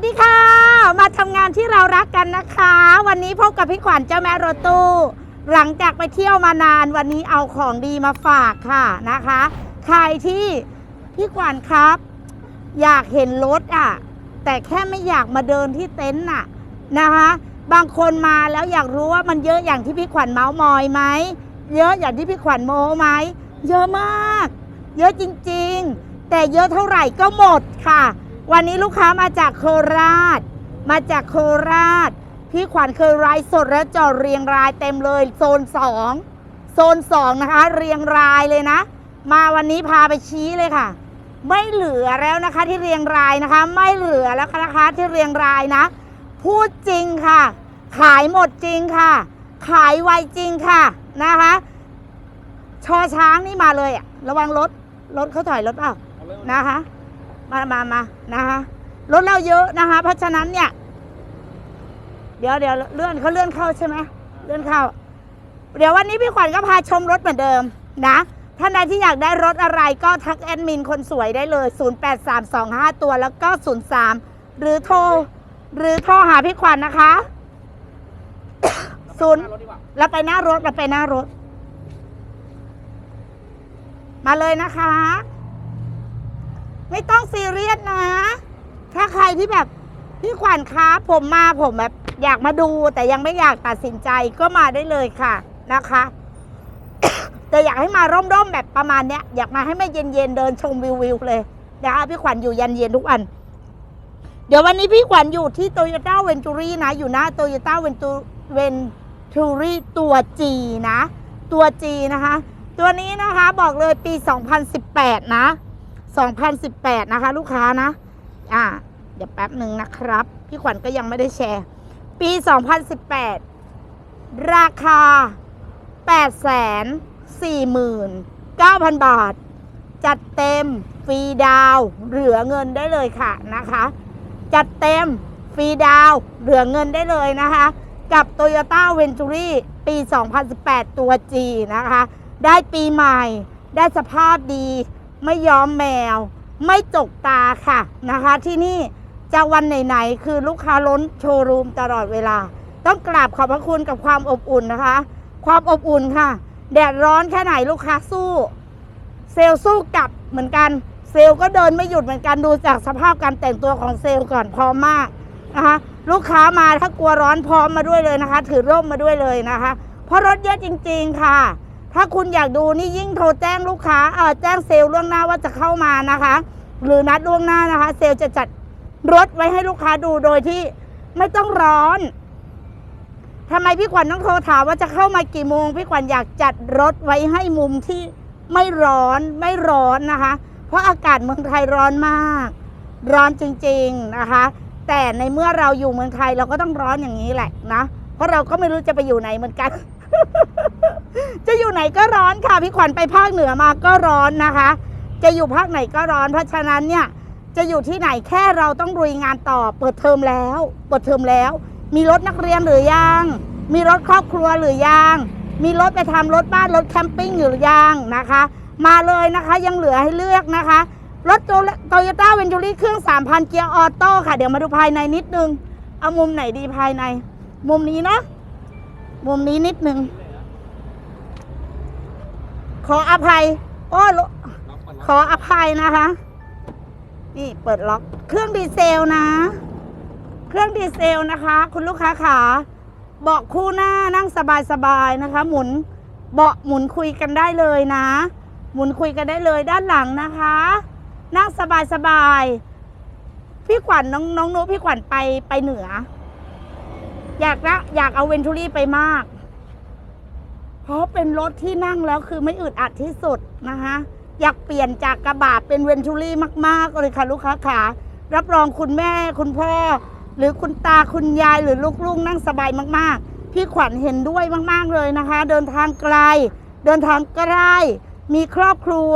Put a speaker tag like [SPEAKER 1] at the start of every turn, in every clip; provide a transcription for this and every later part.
[SPEAKER 1] สดีค่ะ มาทำงานที่เรารักกันนะคะ วันนี้พบกับพี่ขวัญเจ้าแม่รถตู้หลังจากไปเที่ยวมานานวันนี้เอาของดีมาฝากค่ะนะคะ ใครที่พี่ขวัญครับ อยากเห็นรถอะ แต่แค่ไม่อยากมาเดินที่เต็นท์น่ะนะคะ บางคนมาแล้วอยากรู้ว่ามันเยอะอย่างที่พี่ขวัญเมาส์มอยไหมเยอะอย่างที่พี่ขวัญโม้ไหมเยอะมาก เยอะจริงๆ แต่เยอะเท่าไหร่ก็หมดค่ะ วันนี้ลูกค้ามาจากโคราช มาจากโคราช พี่ขวัญเคยไลฟ์สดและจอดเรียงรายเต็มเลยโซนสองโซนสองนะคะ เรียงรายเลยนะ มาวันนี้พาไปชี้เลยค่ะ ไม่เหลือแล้วนะคะที่เรียงรายนะคะ ไม่เหลือแล้วนะคะที่เรียงรายนะ พูดจริงค่ะ ขายหมดจริงค่ะ ขายไวจริงค่ะนะคะชอช้างนี่มาเลยอะระวังรถรถเขาถอยรถเปล่านะคะ มามามานะคะรถเราเยอะนะคะ เพราะฉะนั้นเนี่ย เดี๋ยวเดี๋ยวเลื่อนเขาเลื่อนเข้าใช่ไหมเลื่อนเข้า เดี๋ยววันนี้พี่ขวัญก็พาชมรถเหมือนเดิมนะท่านใดที่อยากได้รถอะไรก็ทักแอดมินคนสวยได้เลย 083225ตัวแล้วก็ 03 หรือโทร หรือโทรหาพี่ขวัญนะคะศูนย์เราไปหน้ารถเราไปหน้ารถ มาเลยนะคะ ไม่ต้องซีเรียสนะ ถ้าใครที่แบบพี่ขวัญคะผมมาผมแบบอยากมาดูแต่ยังไม่อยากตัดสินใจก็มาได้เลยค่ะนะคะ แต่อยากให้มาร่มๆแบบประมาณเนี้ยอยากมาให้ไม่เย็นๆเดินชมวิววิวๆเลยนะคะพี่ขวัญอยู่ยันเย็นทุกวัน เดี๋ยววันนี้พี่ขวัญอยู่ที่โตโยต้าเวนจูรี่นะ อยู่หน้าโตโยต้าเวนตูเวนทูรี่ตัวจีนะ ตัวจีนะคะ ตัวนี้นะคะบอกเลยปี 2018 นะ 2018 นะคะ ลูกค้านะ อ่า เดี๋ยวแป๊บหนึ่งนะครับ พี่ขวัญก็ยังไม่ได้แชร์ ปี 2018 ราคา 849,000 บาท จัดเต็มฟรีดาวเหลือเงินได้เลยค่ะนะคะ จัดเต็มฟรีดาวเหลือเงินได้เลยนะคะ กับ Toyota Venturi ปี 2018 ตัว G นะคะ ได้ปีใหม่ ได้สภาพดี ไม่ย้อมแมว ไม่จกตาค่ะนะคะ ที่นี่จะวันไหนๆคือลูกค้าล้นโชว์รูมตลอดเวลา ต้องกราบขอบพระคุณกับความอบอุ่นนะคะ ความอบอุ่นค่ะ แดดร้อนแค่ไหนลูกค้าสู้ เซลล์สู้กลับเหมือนกัน เซลก็เดินไม่หยุดเหมือนกันดูจากสภาพการแต่งตัวของเซลก่อนพร้อมมากนะคะลูกค้ามาถ้ากลัวร้อนพร้อมมาด้วยเลยนะคะ ถือร่มมาด้วยเลยนะคะ เพราะรถเยอะจริง ๆ ค่ะ ถ้าคุณอยากดูนี่ยิ่งโทรแจ้งลูกค้าเออแจ้งเซลล์ล่วงหน้าว่าจะเข้ามานะคะ หรือนัดล่วงหน้านะคะ เซลล์จะจัดรถไว้ให้ลูกค้าดูโดยที่ไม่ต้องร้อนทำไมพี่ขวัญต้องโทรถามว่าจะเข้ามากี่โมง พี่ขวัญอยากจัดรถไว้ให้มุมที่ไม่ร้อนไม่ร้อนนะคะ เพราะอากาศเมืองไทยร้อนมาก ร้อนจริงๆนะคะ แต่ในเมื่อเราอยู่เมืองไทยเราก็ต้องร้อนอย่างนี้แหละนะเพราะเราก็ไม่รู้จะไปอยู่ไหนเหมือนกัน จะอยู่ไหนก็ร้อนค่ะพี่ขวัญไปภาคเหนือมาก็ร้อนนะคะ จะอยู่ภาคไหนก็ร้อน เพราะฉะนั้นเนี่ยจะอยู่ที่ไหนแค่เราต้องลุยงานต่อ เปิดเทอมแล้วเปิดเทอมแล้ว มีรถนักเรียนหรือยัง มีรถครอบครัวหรือยัง มีรถไปทำรถบ้านรถแคมปิ้งหรือยังนะคะ มาเลยนะคะยังเหลือให้เลือกนะคะ รถโตโยต้าเวนจูรี่เครื่อง 3,000 เกียร์ออโต้ค่ะ เดี๋ยวมาดูภายในนิดนึง เอามุมไหนดีภายใน มุมนี้เนาะ มุมนี้นิดนึง ขออภัย โอ้ขออภัยนะคะ นี่เปิดล็อก เครื่องดีเซลนะ เครื่องดีเซลนะคะ คุณลูกค้าขาเบาะคู่หน้านั่งสบายๆนะคะ หมุนเบาะหมุนคุยกันได้เลยนะ หมุนคุยกันได้เลยด้านหลังนะคะ นั่งสบายๆพี่ขวัญน้องน้องนุพี่ขวัญไปไปเหนือ อยากนะอยากเอาเวนทูรี่ไปมาก เพราะเป็นรถที่นั่งแล้วคือไม่อึดอัดที่สุดนะคะ อยากเปลี่ยนจากกระบะเป็นเวนทูรี่มากๆเลยค่ะลูกค้าขารับรองคุณแม่คุณพ่อ หรือคุณตาคุณยายหรือลูกๆนั่งสบายมากๆ พี่ขวัญเห็นด้วยมากๆเลยนะคะ เดินทางไกล เดินทางใกล้มีครอบครัว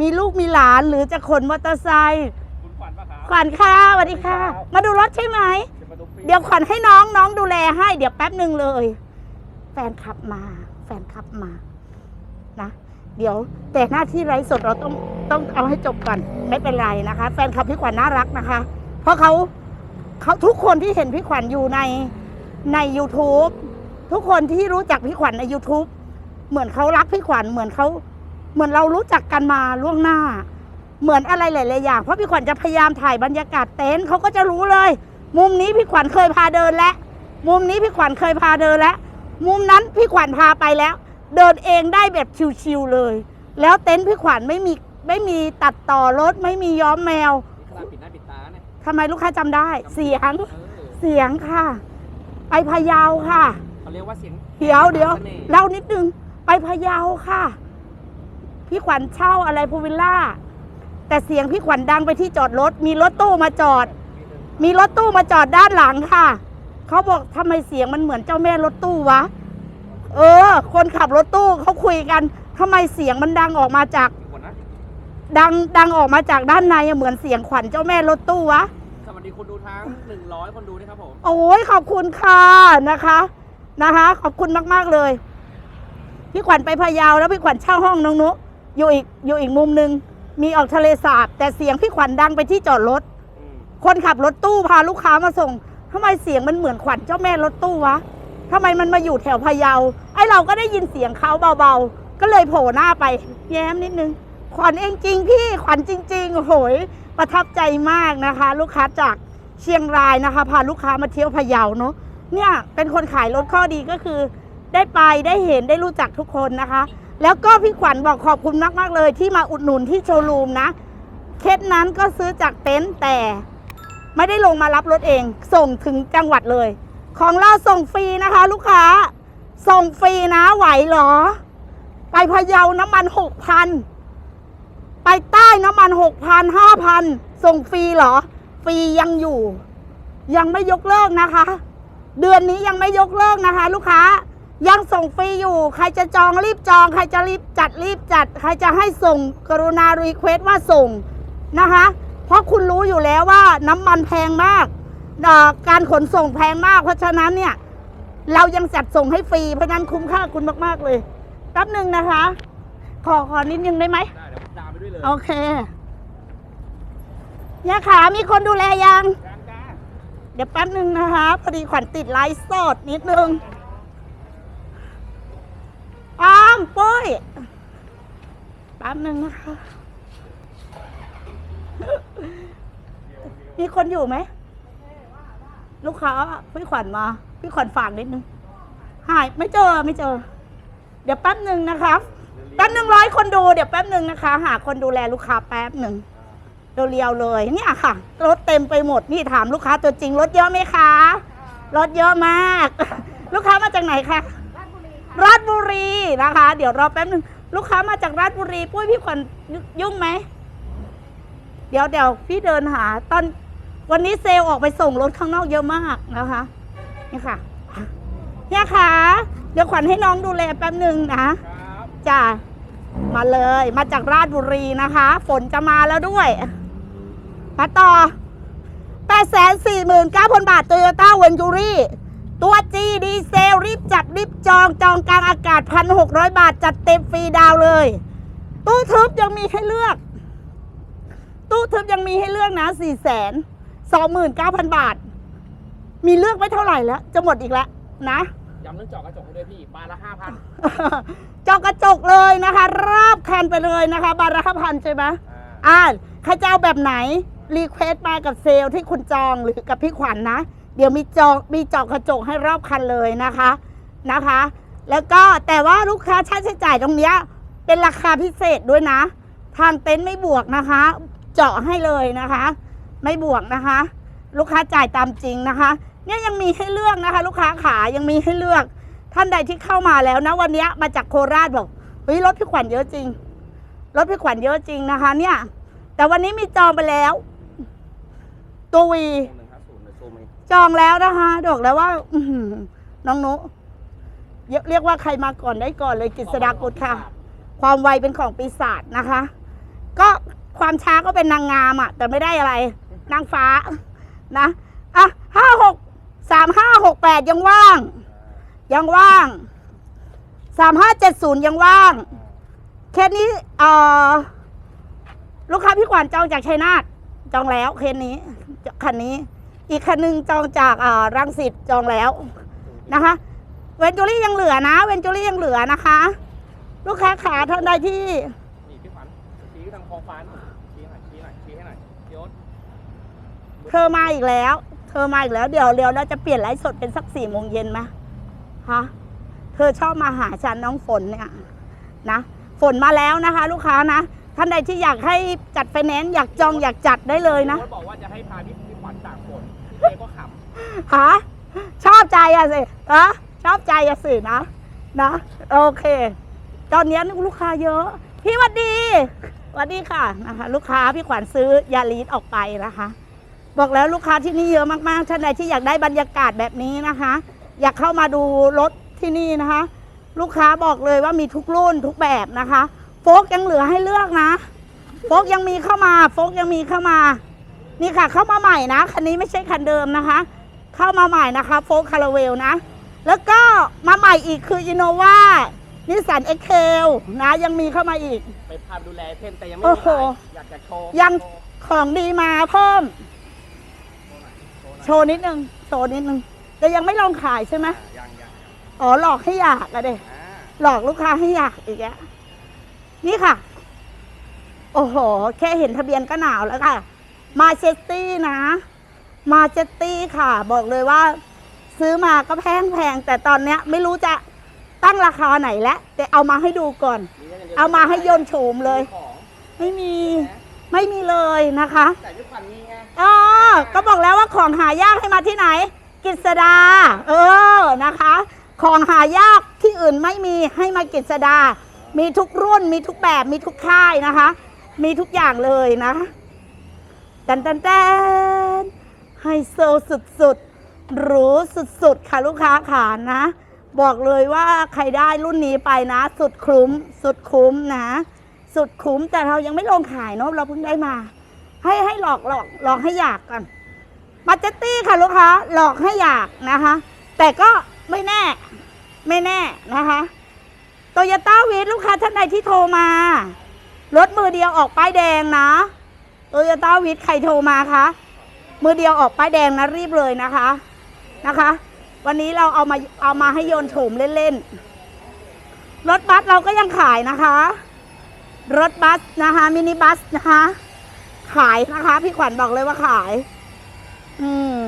[SPEAKER 1] มีลูกมีหลานหรือจะขนมอเตอร์ไซค์
[SPEAKER 2] คุณขวัญปะครับ
[SPEAKER 1] ขวัญค่ะสวัสดีค่ะ
[SPEAKER 2] ครับ
[SPEAKER 1] มาดูรถใช่ไหม
[SPEAKER 2] จะมาดูปี
[SPEAKER 1] เดี๋ยวขวัญให้น้องน้องดูแลให้ เดี๋ยวแป๊บหนึ่งเลย แฟนขับมา แฟนขับมา นะ เดี๋ยวแต่หน้าที่ไร้สดเราต้องต้องเอาให้จบก่อนไม่เป็นไรนะคะ แฟนคลับพี่ขวัญน่ารักนะคะ เพราะเขาเขาทุกคนที่เห็นพี่ขวัญอยู่ในใน YouTube ทุกคนที่รู้จักพี่ขวัญใน YouTube เหมือนเขารักพี่ขวัญเหมือนเขาเหมือนเรารู้จักกันมาล่วงหน้า เหมือนอะไรหลายๆอย่างเพราะพี่ขวัญจะพยายามถ่ายบรรยากาศเต็นท์เขาก็จะรู้เลย มุมนี้พี่ขวัญเคยพาเดินแล้ว มุมนี้พี่ขวัญเคยพาเดินแล้ว มุมนั้นพี่ขวัญพาไปแล้ว เดินเองได้แบบชิวๆเลย แล้วเต็นท์พี่ขวัญไม่มีไม่มีตัดต่อรถไม่มีย้อมแมว
[SPEAKER 2] นี่ขนาดปิดหน้าปิดตาเนี่ย
[SPEAKER 1] ทำไมลูกค้าจำได้ เสียง
[SPEAKER 2] เออ
[SPEAKER 1] เสียงค่ะ ไปพะเยาค่ะ
[SPEAKER 2] เขาเรียกว่าเสียง
[SPEAKER 1] เดี๋ยวเดี๋ยว
[SPEAKER 2] สน่ห์
[SPEAKER 1] เล่านิดนึง ไปพะเยาค่ะ พี่ขวัญเช่าอะไรพูวิลล่า แต่เสียงพี่ขวัญดังไปที่จอดรถ มีรถตู้มาจอด มีรถตู้มาจอดด้านหลังค่ะ เขาบอกทำไมเสียงมันเหมือนเจ้าแม่รถตู้วะ เออ คนขับรถตู้เขาคุยกันทำไมเสียงมันดังออกมาจาก
[SPEAKER 2] หมดนะ
[SPEAKER 1] ดังดังออกมาจากด้านในอะเหมือนเสียงขวัญเจ้าแม่รถตู้วะ
[SPEAKER 2] สวัสดีคนดูทั้ง 100 คนดูด้วยครับผม
[SPEAKER 1] โอ้ยขอบคุณค่ะนะคะนะคะ ขอบคุณมาก ๆ เลย พี่ขวัญไปพะเยาแล้วพี่ขวัญเช่าห้องน้องนุอยู่อีกอยู่อีกมุมหนึ่งมีออกทะเลสาบ แต่เสียงพี่ขวัญดังไปที่จอดรถ
[SPEAKER 2] อืม
[SPEAKER 1] คนขับรถตู้พาลูกค้ามาส่งทำไมเสียงมันเหมือนขวัญเจ้าแม่รถตู้วะทำไมมันมาอยู่แถวพะเยา ไอเราก็ได้ยินเสียงเขาเบาๆ ก็เลยโผล่หน้าไป แย้มนิดนึง ขวัญเองจริงพี่ขวัญจริงๆโอ้โหยประทับใจมากนะคะ ลูกค้าจากเชียงรายนะคะ พาลูกค้ามาเที่ยวพะเยาเนาะเนี่ยเป็นคนขายรถข้อดีก็คือ ได้ไปได้เห็นได้รู้จักทุกคนนะคะ แล้วก็พี่ขวัญบอกขอบคุณมากๆเลย ที่มาอุดหนุนที่โชว์รูมนะเคสนั้นก็ซื้อจากเต็นท์แต่ ไม่ได้ลงมารับรถเอง ส่งถึงจังหวัดเลย ของเราส่งฟรีนะคะ ลูกค้า ส่งฟรีนะไหวหรอ ไปพะเยาน้ำมันหกพันไปใต้น้ำมันหกพันห้าพันส่งฟรีหรอ ฟรียังอยู่ ยังไม่ยกเลิกนะคะ เดือนนี้ยังไม่ยกเลิกนะคะ ลูกค้ายังส่งฟรีอยู่ ใครจะจองรีบจอง ใครจะรีบจัดรีบจัด ใครจะให้ส่งกรุณารีเควสว่าส่งนะคะ เพราะคุณรู้อยู่แล้วว่าน้ำมันแพงมากเอ่อการขนส่งแพงมาก เพราะฉะนั้นเนี่ย เรายังจัดส่งให้ฟรี เพราะฉะนั้นคุ้มค่าคุณมาก ๆ เลยแป๊บหนึ่งนะคะ ขอขอนิดนึงได้ไหม
[SPEAKER 2] ได้เดี๋ยวผมตามไปด้วยเลย
[SPEAKER 1] โอเคเนี่ยขามีคนดูแลยัง
[SPEAKER 2] การการ
[SPEAKER 1] เดี๋ยวแป๊บหนึ่งนะคะพอดีขวัญติดไลฟ์สดนิดนึงอ้ามปุ้ยแป๊บหนึ่งนะคะ มีคนอยู่ไหม ลูกค้าพี่ขวัญมา พี่ขวัญฝากนิดนึง หายไม่เจอไม่เจอ เดี๋ยวแป๊บหนึ่งนะครับแป๊บหนึ่งร้อยคนดูเดี๋ยวแป๊บหนึ่งนะคะ หาคนดูแลลูกค้าแป๊บหนึ่งเรียวๆเลยเนี่ยค่ะ รถเต็มไปหมดนี่ถามลูกค้าตัวจริงรถเยอะไหมคะรถเยอะมาก ลูกค้ามาจากไหนคะราชบุรีนะคะ เดี๋ยวรอแป๊บหนึ่งลูกค้ามาจากราชบุรี ปุ้ยพี่ขวัญยุ่งไหม เดี๋ยวเดี๋ยวพี่เดินหาตอน วันนี้เซลล์ออกไปส่งรถข้างนอกเยอะมากนะคะนี่ค่ะเนี่ยค่ะ เดี๋ยวขวัญให้น้องดูแลแป๊บหนึ่งนะ
[SPEAKER 2] ครับ
[SPEAKER 1] จ้ามาเลยมาจากราชบุรีนะคะ ฝนจะมาแล้วด้วย มาต่อ849,000 บาท Toyota v e n t u r i ตัว G ดีเซลรีบจัดรีบจองจองกลางอากาศ 1,600 บาท จัดเต็มฟรีดาวเลย ตู้ทึบยังมีให้เลือก ตู้ทึบยังมีให้เลือกนะ 429,000 บาท มีเลือกไว้เท่าไหร่แล้ว จะหมดอีกแล้วนะ
[SPEAKER 2] ย้ำเรื่องเจาะกระจกให้ด้วยพี่บานละห้าพัน
[SPEAKER 1] จอกระจกเลยนะคะราบคันไปเลยนะคะ บาทละห้าพันใช่ไหมอ่าใครจะเอาแบบไหน รีเควสมากับเซลล์ที่คุณจองหรือกับพี่ขวัญนะเดี๋ยวมีจองมีจอกกระจกให้รอบคันเลยนะคะนะคะ แล้วก็แต่ว่าลูกค้าค่าใช้จ่ายตรงเนี้ยเป็นราคาพิเศษด้วยนะ ทางเต็นท์ไม่บวกนะคะ เจาะให้เลยนะคะ ไม่บวกนะคะ ลูกค้าจ่ายตามจริงนะคะ เนี่ยยังมีให้เลือกนะคะ ลูกค้าขายังมีให้เลือก ท่านใดที่เข้ามาแล้วนะวันนี้มาจากโคราชบอกเฮ้ยรถพี่ขวัญเยอะจริงรถพี่ขวัญเยอะจริงนะคะ เนี่ย แต่วันนี้มีจองไปแล้ว ตัววีจองแล้วนะคะบอกแล้วว่าน้องนุเรียกว่าใครมาก่อนได้ก่อนเลยกฤษดากุลค่ะ ความไวเป็นของปีศาจนะคะ ก็ความช้าก็เป็นนางงามอะ่ะแต่ไม่ได้อะไร นางฟ้านะอะห้าหกสามห้าหกแปดยังว่าง ยังว่างสามห้าเจ็ดศูนย์ยังว่าง เคสนี้เอ่อลูกค้าพี่ขวัญจองจากชัยนาทจองแล้วเคสนี้คันนี้ อีกคันหนึงจองจากอ่ารังสิตจองแล้วนะคะเวนจูรี่ยังเหลือนะ เวนจูรี่ยังเหลือนะคะ ลูกค้าขาท่านใดที่
[SPEAKER 2] นี่พี่ขวัญชี้ทางคลองฟ้าหน่อยชี้หน่อยชี้หน่อยชี้ให้หน่อยพี่โอ๊ต
[SPEAKER 1] เธอมาอีกแล้ว เธอมาอีกแล้ว เดี๋ยวเดี๋ยวเราจะเปลี่ยนไลฟ์สดเป็นสักสี่โมงเย็นไหมฮะ เธอชอบมาหาฉันน้องฝนเนี่ยนะ ฝนมาแล้วนะคะ ลูกค้านะ ท่านใดที่อยากให้จัดไฟแนนซ์อยากจองอยากจัดได้เลยนะ
[SPEAKER 2] พี่โอ๊ตบอกว่าจะให้พาพี่พี่ขวัญตากฝนพี่เจก็ขำ
[SPEAKER 1] ฮะ ชอบใจอะสิอะชอบใจอะสินะ นะ โอเค ตอนนี้ลูกค้าเยอะ พี่หวัดดีหวัดดีค่ะนะคะ ลูกค้าพี่ขวัญซื้อยาลีดออกไปนะคะ บอกแล้วลูกค้าที่นี่เยอะมากๆท่านใดที่อยากได้บรรยากาศแบบนี้นะคะ อยากเข้ามาดูรถที่นี่นะคะ ลูกค้าบอกเลยว่ามีทุกรุ่นทุกแบบนะคะ โฟกยังเหลือให้เลือกนะ โฟกยังมีเข้ามา โฟกยังมีเข้ามา นี่ค่ะ เข้ามาใหม่นะคันนี้ไม่ใช่คันเดิมนะคะ เข้ามาใหม่นะคะโฟกคาราเวลนะ แล้วก็มาใหม่อีกคืออินโนวานิสสันเอ็กเทลนะยังมีเข้ามาอีก
[SPEAKER 2] ไปพาดูแลเพ่นแต่ยังไม่
[SPEAKER 1] โอ้
[SPEAKER 2] มี
[SPEAKER 1] โห
[SPEAKER 2] ขายอยากจะโชว์
[SPEAKER 1] ยัง
[SPEAKER 2] โชว์
[SPEAKER 1] ของดีมาเพิ่ม
[SPEAKER 2] โชว์หน่อยโชว์หน่อย
[SPEAKER 1] โชว์นิดนึงโชว์นิดนึงแต่ยังไม่ลองขายใช่ไหม
[SPEAKER 2] อะยังยัง
[SPEAKER 1] อ๋อหลอกให้อยากอะเด็
[SPEAKER 2] อ่า
[SPEAKER 1] หลอกลูกค้าให้อยากอีกแล้วนี่ค่ะ โอ้โห แค่เห็นทะเบียนก็หนาวแล้วค่ะ มาเชสตี้นะ มาเชสตี้ค่ะ บอกเลยว่า ซื้อมาก็แพงแพงๆแต่ตอนเนี้ย ไม่รู้จะตั้งราคาไหนแล้วแต่เอามาให้ดูก่อน
[SPEAKER 2] มีย่งดียว
[SPEAKER 1] เอามาให้โยนโฉมเลย
[SPEAKER 2] ของ
[SPEAKER 1] ไม่มี ไม่มีเลยนะคะ
[SPEAKER 2] แต่พี่ขวัญมีไง
[SPEAKER 1] อ๋อ ก็บอกแล้วว่าของหายากให้มาที่ไหน กิษดา เออนะคะ ของหายากที่อื่นไม่มีให้มากิษดา มีทุกรุ่น มีทุกแบบ มีทุกค่ายนะคะ มีทุกอย่างเลยนะตันตันแตนไฮโซสุดๆ หรูสุดๆ ค่ะลูกค้าขานะ บอกเลยว่าใครได้รุ่นนี้ไปนะ สุดคุ้ม สุดคุ้มนะ สุดคุ้มแต่เรายังไม่ลงขายเนอะเราเพิ่งได้มา ให้ให้หลอกหลอกหลอกให้อยากกันมาเจตตี้ค่ะลูกค้าหลอกให้อยากนะคะ แต่ก็ไม่แน่ ไม่แน่นะคะโตโยต้าวีลูกค้าท่านใดที่โทรมารถมือเดียวออกป้ายแดงนะโตโยต้าวีใครโทรมาคะมือเดียวออกป้ายแดงนะรีบเลยนะคะนะคะ วันนี้เราเอามาเอามาให้โยนโฉมเล่นๆรถบัสเราก็ยังขายนะคะ รถบัสนะคะมินิบัสนะคะ ขายนะคะ พี่ขวัญบอกเลยว่าขาย อืม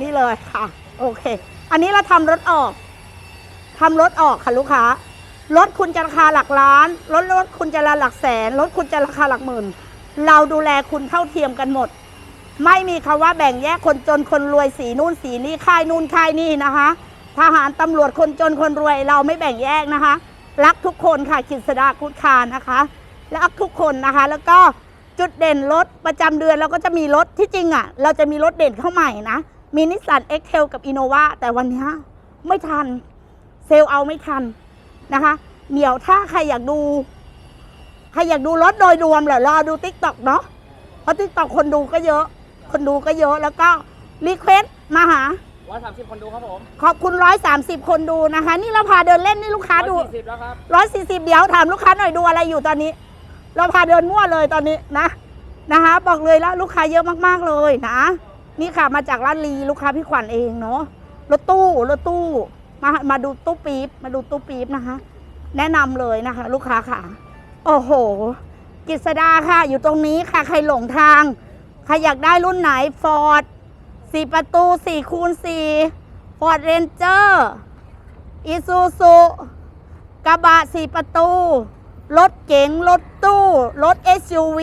[SPEAKER 1] นี่เลยค่ะ โอเค อันนี้เราทำรถออกทำรถออกค่ะลูกค้ารถคุณจะราคาหลักล้านรถรถคุณจะราหลักแสนรถคุณจะราคาหลักหมื่น เราดูแลคุณเท่าเทียมกันหมด ไม่มีคำว่าแบ่งแยกคนจนคนรวยสีนู่นสีนี้ค่ายนู่นค่ายนี่นะคะทหารตำรวจคนจนคนรวย เราไม่แบ่งแยกนะคะ รักทุกคนค่ะกิษดาคุดคานะคะ รักทุกคนนะคะ แล้วก็จุดเด่นรถประจำเดือนเราก็จะมีรถที่จริงอะ เราจะมีรถเด่นเข้าใหม่นะ มีนิสสันเอ็กเทลกับอินโนวาแต่วันนี้ไม่ทัน เซลล์เอาไม่ทันนะคะ เดี๋ยวถ้าใครอยากดู ใครอยากดูรถโดยรวมเหรอรอดูติ๊กต็อกเนาะเพราะติ๊กต็อกคนดูก็เยอะ คนดูก็เยอะแล้วก็รีเควสมาหา
[SPEAKER 2] ร้อยสามสิบคนดูครับผม
[SPEAKER 1] ขอบคุณร้อยสามสิบคนดูนะคะ นี่เราพาเดินเล่นนี่ลูกค้าดู
[SPEAKER 2] ร้อยสี่สิบแล้วครับ
[SPEAKER 1] ร้อยสี่สิบเดี๋ยวถามลูกค้าหน่อยดูอะไรอยู่ตอนนี้ เราพาเดินมั่วเลยตอนนี้นะนะคะ บอกเลยแล้วลูกค้าเยอะมากๆเลยนะ นี่ค่ะมาจากร้านลีลูกค้าพี่ขวัญเองเนาะรถตู้รถตู้มามาดูตู้ปี๊บมาดูตู้ปี๊บนะคะ แนะนำเลยนะคะ ลูกค้าค่ะ โอ้โหกิษดาค่ะอยู่ตรงนี้ค่ะใครหลงทางใครอยากได้รุ่นไหนฟอร์ดสี่ประตูสี่คูณสี่ฟอร์ดเรนเจอร์อีซูซูกระบะสี่ประตู รถเก๋ง รถตู้ รถ SUV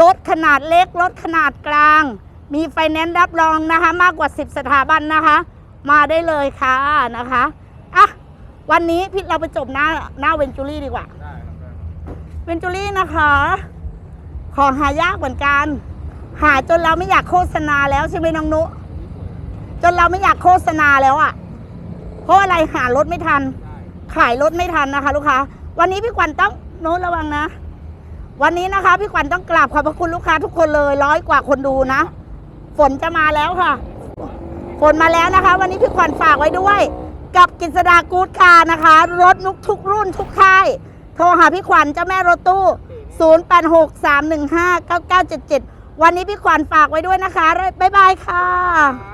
[SPEAKER 1] รถขนาดเล็ก รถขนาดกลาง มีไฟแนนซ์รับรองนะคะ มากกว่า 10 สถาบันนะคะ มาได้เลยค่ะนะคะอะวันนี้พี่เราไปจบหน้าหน้าเวนจูรี่ดีกว่า
[SPEAKER 2] ได้ครับได้
[SPEAKER 1] เวนจูรี่นะคะ ของหายากเหมือนกัน หาจนเราไม่อยากโฆษณาแล้วใช่ไหมน้องนุ จนเราไม่อยากโฆษณาแล้วอะ่ะ เพราะอะไรหารถไม่ทัน
[SPEAKER 2] ได้
[SPEAKER 1] ขายรถไม่ทันนะคะ ลูกค้า วันนี้พี่ขวัญต้องโน้ตระวังนะ วันนี้นะคะ พี่ขวัญต้องกราบขอบพระคุณลูกค้าทุกคนเลยร้อยกว่าคนดูนะ ฝนจะมาแล้วค่ะ ฝนมาแล้วนะคะ วันนี้พี่ขวัญฝากไว้ด้วย กับกิษดากู๊ดคานะคะ รถนุกทุกรุ่นทุกค่าย โทรหาพี่ขวัญเจ้าแม่รถตู้ 0863159977 วันนี้พี่ขวัญฝากไว้ด้วยนะคะ บ๊ายบายค่ะ